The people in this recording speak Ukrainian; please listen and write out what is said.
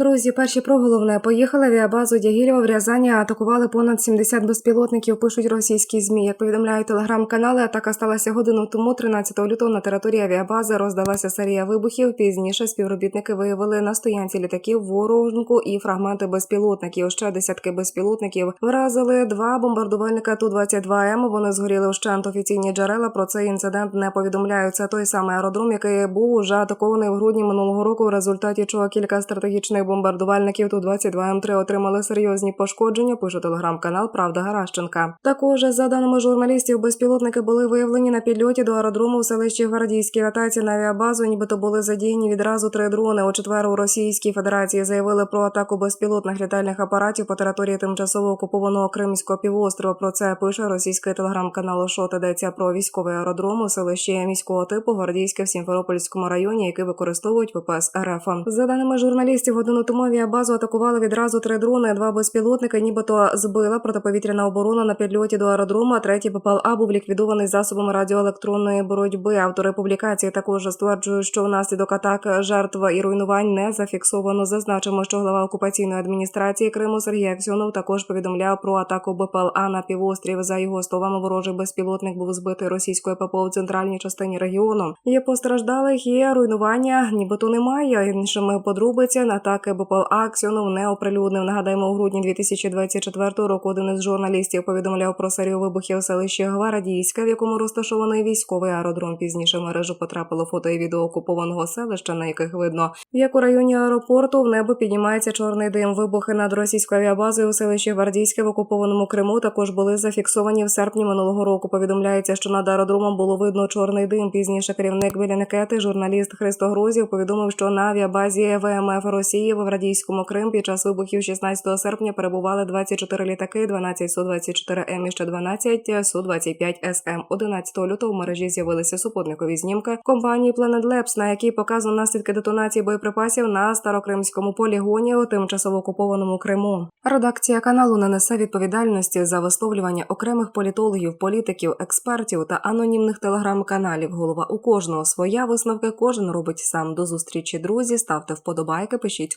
Друзі, перші про головне поїхали в авіабазу Дягілєва в Рязані. Атакували понад 70 безпілотників. Пишуть російські змі. Як повідомляють телеграм-канали, атака сталася годину тому, 13 лютого, на території авіабази роздалася серія вибухів. Пізніше співробітники виявили на стоянці літаків ворожнку і фрагменти безпілотників. Ще десятки безпілотників вразили два бомбардувальника ту 22 м Вони згоріли вщент. Офіційні джерела про цей інцидент не повідомляють. Це той самий аеродром, який був уже атакований в грудні минулого року, в результаті чого кілька стратегічних бомбардувальників ту 22 м 3 отримали серйозні пошкодження. Пише телеграм-канал Правда Гаращенка. Також за даними журналістів, безпілотники були виявлені на підльоті до аеродрому в селищі Гвардійській атаці на авіабазу. Нібито були задіяні відразу три дрони. У четвер у Російській Федерації заявили про атаку безпілотних літальних апаратів по території тимчасово окупованого Кримського півострова. Про це пише російський телеграм-канал Шот. Йдеться про військовий аеродром у селищі міського типу Гвардійське в Сімферопольському районі, який використовують ВПС РФ. За даними журналістів, годину тому авіабазу атакували відразу три дрони. Два безпілотники, нібито збила протиповітряна оборона на підльоті до аеродрому. а Третій БПЛА був ліквідований засобами радіоелектронної боротьби. Автори публікації також стверджують, що внаслідок атак жертв і руйнувань не зафіксовано. Зазначимо, що глава окупаційної адміністрації Криму Сергій Аксьонов також повідомляв про атаку БПЛА на півострів. За його словами, ворожий безпілотник був збитий російською ППО в центральній частині регіону. Є постраждалих і руйнування, нібито немає. Іншими подробиці атаки БПЛА Аксьонов не оприлюднив. Нагадаємо, у грудні 2024 року один із журналістів повідомляв про серію вибухів у селищі Гвардійська, в якому розташований військовий аеродром. Пізніше в мережу потрапило фото і відео окупованого селища, на яких видно, як у районі аеропорту в небо піднімається чорний дим. Вибухи над російською авіабазою у селищі Гвардійське в окупованому Криму також були зафіксовані в серпні минулого року. Повідомляється, що над аеродромом було видно чорний дим. Пізніше керівник Білянекети, журналіст Христо Грозів, повідомив, що на авіабазі ВМФ Росії в Радійському Крим під час вибухів 16 серпня перебували 24 літаки, 12 Су-24М і ще 12 Су-25СМ. 11 лютого в мережі з'явилися супутникові знімки компанії Planet Labs, на якій показано наслідки детонації боєприпасів на старокримському полігоні у тимчасово окупованому Криму. Редакція каналу не несе відповідальності за висловлювання окремих політологів, політиків, експертів та анонімних телеграм-каналів. Голова у кожного своя висновки. Кожен робить сам до зустрічі. Друзі, ставте вподобайки, пишіть